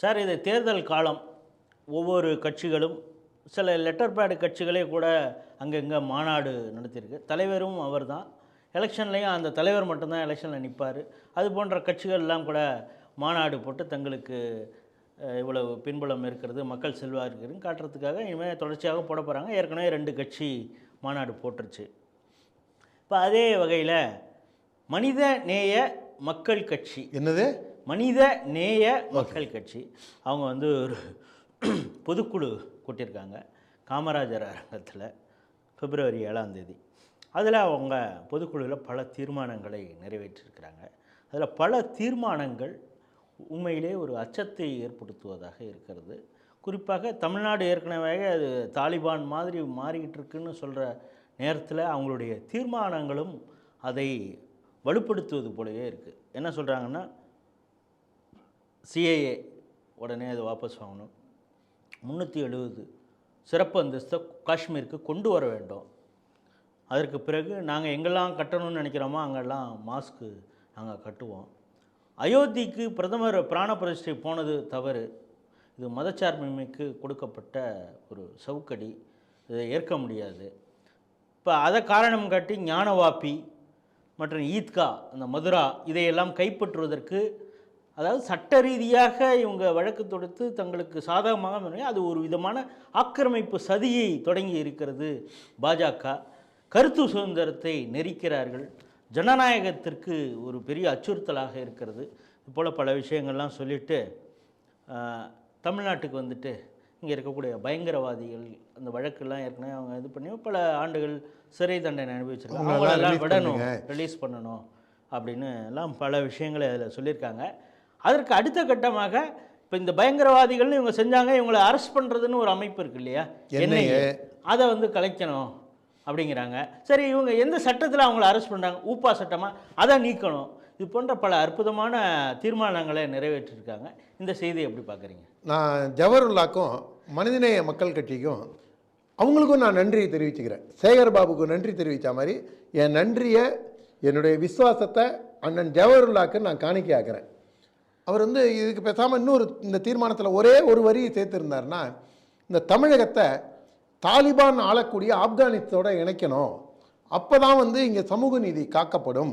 Sir இது தேர்தல் காலம். ஒவ்வொரு கட்சிகளும் சில லெட்டர் பேடு கட்சிகளே கூட அங்கங்கே மாநாடு நடத்தியிருக்கு. தலைவரும் அவர் தான் எலெக்ஷன்லேயும் அந்த தலைவர் மட்டும்தான் எலெக்ஷனில் நிற்பார் அது போன்ற கட்சிகள்லாம் கூட மாநாடு போட்டு தங்களுக்கு இவ்வளவு பின்புலம் இருக்கிறது மக்கள் செல்வா இருக்குதுன்னு காட்டுறதுக்காக இனிமேல் தொடர்ச்சியாக போட போகிறாங்க ஏற்கனவே ரெண்டு கட்சி மாநாடு போட்டுருச்சு. இப்போ அதே வகையில் மனித நேய மக்கள் கட்சி. என்னது? மனித நேய மக்கள் கட்சி. அவங்க வந்து ஒரு பொதுக்குழு கூட்டியிருக்காங்க. காமராஜர் அரங்கத்தில் பிப்ரவரி ஏழாம் தேதி. அதில் அவங்க பொதுக்குழுவில் பல தீர்மானங்களை நிறைவேற்றியிருக்கிறாங்க அதில் பல தீர்மானங்கள் உண்மையிலே ஒரு அச்சத்தை ஏற்படுத்துவதாக இருக்கிறது. குறிப்பாக தமிழ்நாடு ஏற்கனவே அது தாலிபான் மாதிரி மாறிக்கிட்டு இருக்குன்னு சொல்கிற நேரத்தில் அவங்களுடைய தீர்மானங்களும் அதை வலுப்படுத்துவது போலவே இருக்குது என்ன சொல்கிறாங்கன்னா சிஏஏ உடனே அது வாபஸ் வாங்கணும். முந்நூற்றி எழுபது. சிறப்பு அந்தஸ்தை காஷ்மீருக்கு கொண்டு வர வேண்டும். அதற்கு பிறகு நாங்கள் எங்கெல்லாம் கட்டணும்னு நினைக்கிறோமோ அங்கெல்லாம் மாஸ்க்கு நாங்கள் கட்டுவோம். அயோத்திக்கு பிரதமர் பிராண பிரதிஷ்டை போனது தவறு. இது மதச்சார்பின்மைக்கு கொடுக்கப்பட்ட ஒரு சவுக்கடி. இதை ஏற்க முடியாது. இப்போ அதை காரணம் காட்டி ஞானவாப்பி மற்றும் ஈத்கா அந்த மதுரா இதையெல்லாம் கைப்பற்றுவதற்கு அதாவது சட்ட ரீதியாக இவங்க வழக்கு தொடுத்து தங்களுக்கு சாதகமாக அது ஒரு விதமான ஆக்கிரமிப்பு சதியை தொடங்கி இருக்கிறது. பாஜக கருத்து சுதந்திரத்தை நெரிக்கிறார்கள். ஜனநாயகத்திற்கு ஒரு பெரிய அச்சுறுத்தலாக இருக்கிறது. இது போல் பல விஷயங்கள்லாம் சொல்லிட்டு தமிழ்நாட்டுக்கு வந்துட்டு இங்கே இருக்கக்கூடிய பயங்கரவாதிகள் அந்த வழக்கெல்லாம் ஏற்கனவே அவங்க இது பண்ணி பல ஆண்டுகள் சிறை தண்டனை அனுபவிச்சிருக்காங்க. அவங்களெல்லாம் விடணும். ரிலீஸ் பண்ணணும் அப்படின்னு எல்லாம் பல விஷயங்களை அதில் சொல்லியிருக்காங்க. அதற்கு அடுத்த கட்டமாக இப்போ இந்த பயங்கரவாதிகள்னு இவங்க செஞ்சாங்க இவங்களை அரெஸ்ட் பண்ணுறதுன்னு ஒரு அமைப்பு இருக்கு இல்லையா? NIA. அதை வந்து கலைக்கணும் அப்படிங்கிறாங்க. சரி இவங்க எந்த சட்டத்தில் அவங்கள அரெஸ்ட் பண்ணுறாங்க ஊப்பா சட்டமாக அதை நீக்கணும். இது போன்ற பல அற்புதமான தீர்மானங்களை நிறைவேற்றிருக்காங்க. இந்த செய்தியை எப்படி பார்க்குறீங்க? நான் ஜவஹர்லாக்கும் மனிதநேய மக்கள் கட்சிக்கும் அவங்களுக்கும் நான் நன்றியை தெரிவிச்சுக்கிறேன். சேகர் பாபுக்கு நன்றி தெரிவித்த மாதிரி என் நன்றியை என்னுடைய விசுவாசத்தை அண்ணன் ஜவஹர்லாக்கு நான் காணிக்கையாக்குறேன். அவர் வந்து இதுக்கு பேசாமல் இன்னொரு இந்த தீர்மானத்தில் ஒரே ஒரு வரியை சேர்த்துருந்தாருன்னா இந்த தமிழகத்தை தாலிபான் ஆளக்கூடிய ஆப்கானிஸ்தோட இணைக்கணும். அப்போ தான் வந்து இங்கே சமூக நீதி காக்கப்படும்.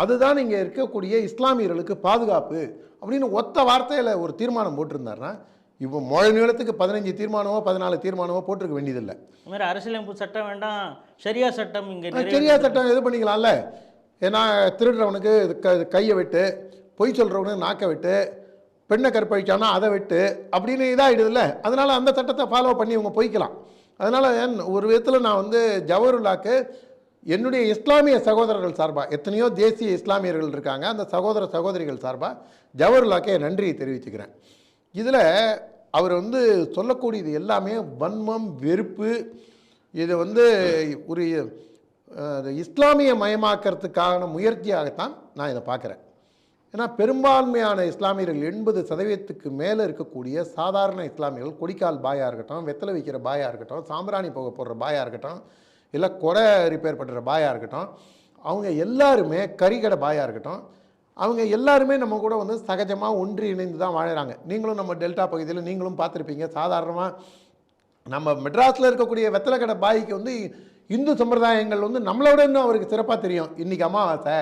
அதுதான் இங்கே இருக்கக்கூடிய இஸ்லாமியர்களுக்கு பாதுகாப்பு அப்படின்னு ஒத்த வார்த்தையில் ஒரு தீர்மானம் போட்டிருந்தாருன்னா இப்போ மொழ நீளத்துக்கு பதினஞ்சு தீர்மானமோ பதினாலு தீர்மானமோ போட்டிருக்க வேண்டியதில்லை. மாதிரி அரசியலமைப்பு சட்டம் வேண்டாம் சரியா சட்டம் இங்கே சரியா சட்டம் இது பண்ணிக்கலாம்ல. ஏன்னா திருடுறவனுக்கு கையை விட்டு பொய் சொல்கிறவனுக்கு நாக்கை விட்டு பெண்ணை கற்பழிச்சானா அதை விட்டு அப்படின்னு இதாகிடுதுல்ல அதனால் அந்த சட்டத்தை ஃபாலோ பண்ணி இவங்க பொய்க்கலாம். அதனால் ஒரு விதத்தில் நான் வந்து ஜவஹர்லாக்கு என்னுடைய இஸ்லாமிய சகோதரர்கள் சார்பாக எத்தனையோ தேசிய இஸ்லாமியர்கள் இருக்காங்க அந்த சகோதர சகோதரிகள் சார்பாக ஜவஹர்லாக்கே நன்றியை தெரிவிச்சுக்கிறேன். இதில் அவர் வந்து சொல்லக்கூடியது எல்லாமே வன்மம் வெறுப்பு இது வந்து ஒரு அது இஸ்லாமிய மயமாக்கிறதுக்கான முயற்சியாகத்தான் நான் இதை பார்க்குறேன். ஏன்னா பெரும்பான்மையான இஸ்லாமியர்கள் எண்பது சதவீதத்துக்கு மேலே இருக்கக்கூடிய சாதாரண இஸ்லாமியர்கள் கொடிக்கால் பாயாக இருக்கட்டும் வெத்தலை வைக்கிற பாயாக இருக்கட்டும் சாம்பிராணி போக போடுற பாயாக இருக்கட்டும் இல்லை கொடை ரிப்பேர் பண்ணுற பாயாக இருக்கட்டும் அவங்க எல்லாருமே கறிக்கடை பாயாக இருக்கட்டும் அவங்க எல்லாருமே நம்ம கூட வந்து சகஜமாக ஒன்றி இணைந்து தான் வாழறாங்க. நீங்களும் நம்ம டெல்டா பகுதியில் நீங்களும் பார்த்துருப்பீங்க. சாதாரணமாக நம்ம மெட்ராஸில் இருக்கக்கூடிய வெத்தலை கடை பாய்க்கு வந்து இந்து சம்பிரதாயங்கள் வந்து நம்மளோட இன்னும் அவருக்கு சிறப்பாக தெரியும். இன்றைக்கி அமாவாசை.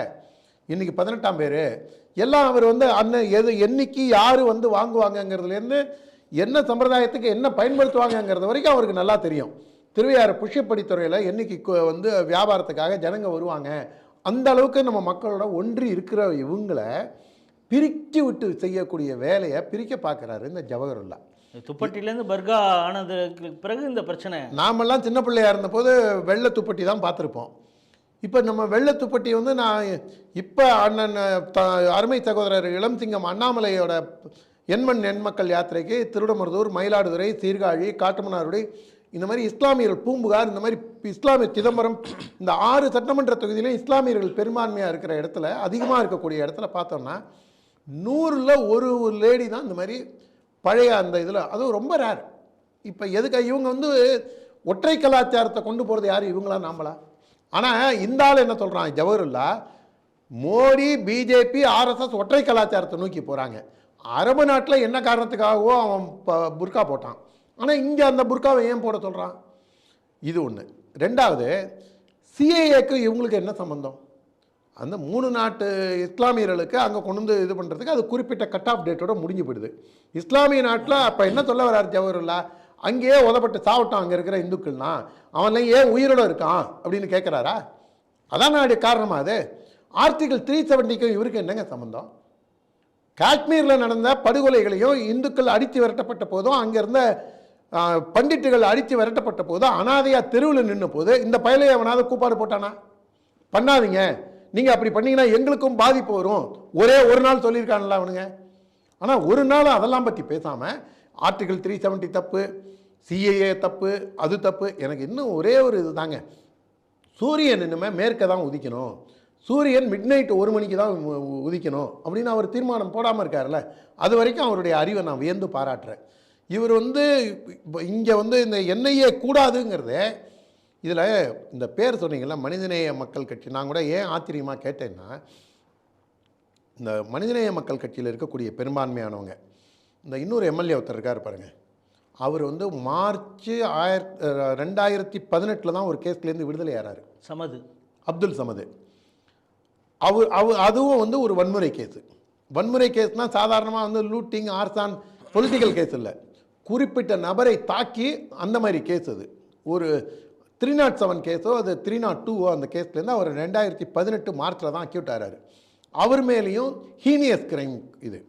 இன்றைக்கி பதினெட்டாம் பேர். எல்லாம் அவர் வந்து அண்ணன் எது என்னைக்கு யார் வந்து வாங்குவாங்கங்கிறதுலேருந்து என்ன சம்பிரதாயத்துக்கு என்ன பயன்படுத்துவாங்கங்கிறது வரைக்கும் அவருக்கு நல்லா தெரியும். திருவையாறு புஷ்யப்படித்துறையில் என்னைக்கு கு- வந்து வியாபாரத்துக்காக ஜனங்க வருவாங்க. அந்த அளவுக்கு நம்ம மக்களோட ஒன்றி இருக்கிற இவங்களை பிரித்து விட்டு செய்யக்கூடிய வேலையை பிரிக்க பார்க்குறாரு இந்த ஜவஹர்லா துப்பட்டிலேருந்து பர்கா ஆனதுக்கு பிறகு இந்த பிரச்சனை. நாமெல்லாம் சின்ன பிள்ளையா இருந்தபோது வெள்ளை துப்பட்டி தான் பார்த்துருப்போம். இப்போ நம்ம வெள்ளத்துப்பட்டி வந்து நான் இப்போ அண்ணன் த அருமை சகோதரர் இளம் சிங்கம் அண்ணாமலையோட எண்மண் எண்மக்கள் யாத்திரைக்கு திருடமருதூர் மயிலாடுதுறை சீர்காழி காட்டுமன்னார்குடி இந்த மாதிரி இஸ்லாமியர்கள் பூம்புகார் இந்த மாதிரி இஸ்லாமிய சிதம்பரம் இந்த ஆறு சட்டமன்ற தொகுதியிலையும் இஸ்லாமியர்கள் பெரும்பான்மையாக இருக்கிற இடத்துல அதிகமாக இருக்கக்கூடிய இடத்துல பார்த்தோம்னா நூறில் ஒரு லேடி தான் இந்த மாதிரி பழைய அந்த இதில். அதுவும் ரொம்ப ரேர் இப்போ எதுக்கு இவங்க வந்து ஒற்றை கலாச்சாரத்தை கொண்டு போகிறது யார்? இவங்களா நாமளா? ஆனால் இந்த ஆள் என்ன சொல்கிறான் ஜவஹர்லா மோடி பிஜேபி ஆர்எஸ்எஸ் ஒற்றை கலாச்சாரத்தை நோக்கி போகிறாங்க அரபு நாட்டில் என்ன காரணத்துக்காகவோ அவன் இப்போ புர்கா போட்டான். ஆனால் இங்கே அந்த புர்காவை ஏன் போட சொல்கிறான் இது ஒன்று ரெண்டாவது சிஏஏக்கு இவங்களுக்கு என்ன சம்பந்தம்? அந்த மூணு நாட்டு இஸ்லாமியர்களுக்கு அங்கே கொண்டு வந்து இது பண்ணுறதுக்கு அது குறிப்பிட்ட கட் ஆஃப் டேட்டோட முடிஞ்சு போயிடுது. இஸ்லாமிய நாட்டில் அப்போ என்ன சொல்ல வர்றார் ஜவஹர்லா? அங்கேயே உதப்பட்டு சாவட்டும் அங்கே இருக்கிற இந்துக்கள்னா அவன்லாம் ஏன் உயிரோட இருக்கான் அப்படின்னு கேட்குறாரா அதான் நாடு காரணமாக அது? ஆர்டிகல் த்ரீ செவன்ட்டிக்கும் இவருக்கு என்னங்க சம்மந்தம் காஷ்மீரில் நடந்த படுகொலைகளையும் இந்துக்கள் அடித்து விரட்டப்பட்ட போதும் அங்கேருந்த பண்டிட்டுகள் அடித்து விரட்டப்பட்ட போதும் அனாதையாக தெருவில் நின்ன போது இந்த பயலை அவனாவது கூப்பாடு போட்டானா? பண்ணாதீங்க. நீங்கள் அப்படி பண்ணீங்கன்னா எங்களுக்கும் பாதிப்பு வரும். ஒரே ஒரு நாள் சொல்லியிருக்கான்ல அவனுங்க. ஆனால் ஒரு நாள் அதெல்லாம் பற்றி பேசாமல் ஆர்டிகல் த்ரீ செவன்ட்டி தப்பு சிஏஏ தப்பு அது தப்பு. எனக்கு இன்னும் ஒரே ஒரு இதுதாங்க சூரியன் இனிமேல் மேற்க தான் உதிக்கணும். சூரியன் மிட் நைட் ஒரு மணிக்கு தான் உதிக்கணும் அப்படின்னு அவர் தீர்மானம் போடாமல் இருக்கார்ல அது வரைக்கும் அவருடைய அறிவை நான் வியந்து பாராட்டுறேன். இவர் வந்து இங்கே வந்து இந்த என்ஐஏ கூடாதுங்கிறதே இதில் இந்த பேர் சொன்னீங்கல்ல மனிதநேய மக்கள் கட்சி. நான் கூட ஏன் ஆச்சரியமாக கேட்டேன்னா இந்த மனிதநேய மக்கள் கட்சியில் இருக்கக்கூடிய பெரும்பான்மையானவங்க இந்த இன்னொரு எம்எல்ஏ ஒருத்தர் இருக்கார் பாருங்க. அவர் வந்து மார்ச் ஆயிரத்தி ரெண்டாயிரத்தி பதினெட்டில் தான் ஒரு கேஸ்லேருந்து விடுதலை ஆறாரு. சமது. அப்துல் சமது. அவர் அவர் அதுவும் வந்து ஒரு வன்முறை கேஸு வன்முறை கேஸ்னால் சாதாரணமாக வந்து லூட்டிங் ஆர்சான் பொலிட்டிக்கல் கேஸ் இல்லை. குறிப்பிட்ட நபரை தாக்கி அந்த மாதிரி கேஸ் அது. ஒரு த்ரீ நாட் செவன் கேஸோ அது த்ரீ நாட் டூவோ அந்த கேஸ்லேருந்து அவர் ரெண்டாயிரத்தி பதினெட்டு மார்ச்சில் தான் அக்யூட் ஆகிறாரு அவர் மேலேயும் ஹீனியஸ் கிரைம் இது.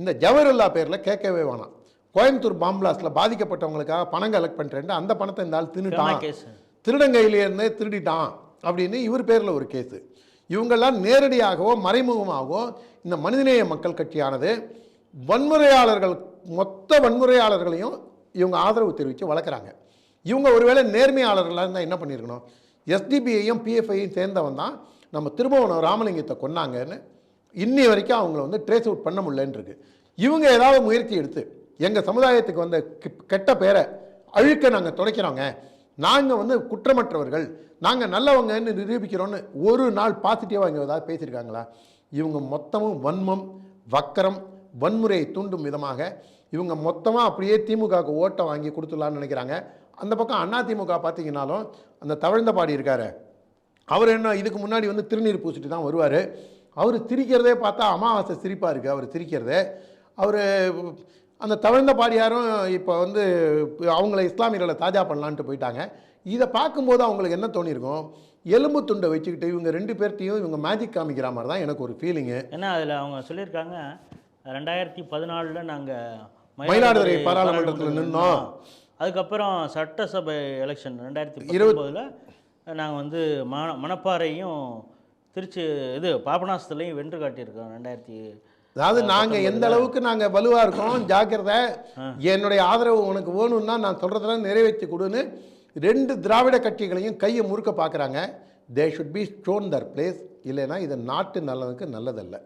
இந்த ஜவஹர்லா பேரில் கேட்கவே வேணாம். கோயம்புத்தூர் பாம்பிளாஸ்டில் பாதிக்கப்பட்டவங்களுக்காக பணம் கலெக்ட் பண்ணுறேன் அந்த பணத்தை இந்த ஆள் தின்னுட்டான். கேஸ் திருடங்கையிலேருந்து திருடிட்டான் அப்படின்னு இவர் பேரில் ஒரு கேஸு இவங்கெல்லாம் நேரடியாகவோ மறைமுகமாகவோ இந்த மனிதநேய மக்கள் கட்சியானது வன்முறையாளர்கள் மொத்த வன்முறையாளர்களையும் இவங்க ஆதரவு தெரிவித்து வளர்க்குறாங்க. இவங்க ஒருவேளை நேர்மையாளர்களாக இருந்தால் என்ன பண்ணியிருக்கணும் எஸ்டிபிஐயும் பிஎஃப்ஐயும் சேர்ந்தவன் தான். நம்ம திருபுவனம் ராமலிங்கத்தை கொன்னாங்கன்னு இன்னி வரைக்கும் அவங்கள வந்து ட்ரேஸ் அவுட் பண்ண முடியலன்னு இருக்கு இவங்க ஏதாவது முயற்சி எடுத்து எங்கள் சமுதாயத்துக்கு வந்த கெட்ட பேரை அழுக்க நாங்கள் துடைக்கிறோங்க. நாங்கள் வந்து குற்றமற்றவர்கள் நாங்கள் நல்லவங்கன்னு நிரூபிக்கிறோன்னு ஒரு நாள் பாசிட்டிவாக இங்கே ஏதாவது பேசியிருக்காங்களா? இவங்க மொத்தமும் வன்மம் வக்கரம் வன்முறையை தூண்டும் விதமாக இவங்க மொத்தமாக அப்படியே திமுகவுக்கு ஓட்டை வாங்கி கொடுத்துடலான்னு நினைக்கிறாங்க. அந்த பக்கம் அதிமுக பார்த்தீங்கன்னாலும் அந்த தவழ்ந்தபாடி இருக்காரு. அவர் என்ன இதுக்கு முன்னாடி வந்து திருநீர் பூசிட்டு தான் வருவார். அவர் சிரிக்கிறதே பார்த்தா அமாவாசை சிரிப்பாக இருக்குது அவர் சிரிக்கிறதே அவர் அந்த தவழ்ந்த பாடியாரும் இப்போ வந்து அவங்கள இஸ்லாமியர்களை தாஜா பண்ணலான்ட்டு போயிட்டாங்க. இதை பார்க்கும்போது அவங்களுக்கு என்ன தோணியிருக்கும் எலும்பு துண்டை வச்சுக்கிட்டு இவங்க ரெண்டு பேர்ட்டையும் இவங்க மேஜிக் காமிக்கிற மாதிரி தான் எனக்கு ஒரு ஃபீலிங்கு ஏன்னா அதில் அவங்க சொல்லியிருக்காங்க ரெண்டாயிரத்தி பதினாலில் நாங்கள் மயிலாடுதுறை பாராளுமன்றத்துல நின்னோம். அதுக்கப்புறம் சட்டசபை எலெக்ஷன் ரெண்டாயிரத்தி இருபத்- இருபதில் நாங்கள் வந்து மண மணப்பாறையும் திருச்சி இது பாபநாசத்துலையும் வென்று காட்டியிருக்கோம் ரெண்டாயிரத்தி அதாவது நாங்கள் எந்த அளவுக்கு நாங்கள் வலுவாக இருக்கோம் ஜாக்கிரதை என்னுடைய ஆதரவு உனக்கு வேணும்னா நான் சொல்கிறதெல்லாம் நிறைவேற்றி கொடுன்னு ரெண்டு திராவிட கட்சிகளையும் கையை முறுக்க பார்க்குறாங்க. They should be shown their place இல்லைன்னா இது நாட்டு நலனுக்கு நல்லதல்ல.